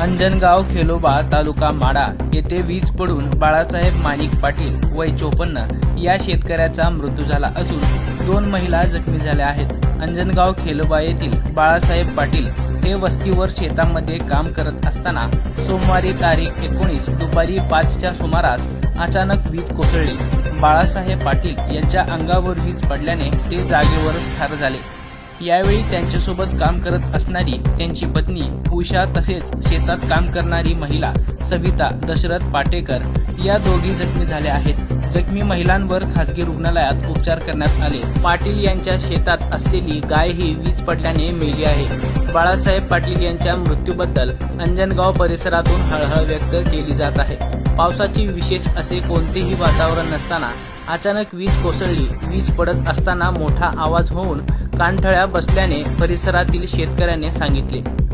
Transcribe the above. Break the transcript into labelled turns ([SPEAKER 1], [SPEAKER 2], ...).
[SPEAKER 1] अंजनगाव खेलोबा तालुका माडा येथे वीज पडून बाळासाहेब माणिक पाटील वय चोपन्न या शेतकऱ्याचा मृत्यू झाला असून दोन महिला जखमी झाल्या आहेत. अंजनगाव खेलोबा येथील बाळासाहेब पाटील हे वस्तीवर शेतामध्ये काम करत असताना सोमवारी तारीख एकोणीस दुपारी पाचच्या सुमारास अचानक वीज कोसळली. बाळासाहेब पाटील यांच्या अंगावर वीज पडल्याने ते जागेवरच ठार झाले. यावेळी त्यांच्यासोबत काम करत असणारी त्यांची पत्नी उषा तसेच शेतात काम करणारी महिला सविता दशरथ पाटेकर या दोघी जखमी झाल्या आहेत. जखमी महिलांवर खासगी रुग्णालयात उपचार करण्यात आले. पाटील यांच्या शेतात असलेली गाय ही वीज पडल्याने मेली आहे. बाळासाहेब पाटील यांच्या मृत्यूबद्दल अंजनगाव परिसरातून हळहळ व्यक्त केली जात आहे. पावसाची विशेष असे कोणतेही वातावरण नसताना अचानक वीज कोसळली. वीज पडत असताना मोठा आवाज होऊन कानठळ्या बसल्याने परिसरातील शेतकऱ्याने सांगितले.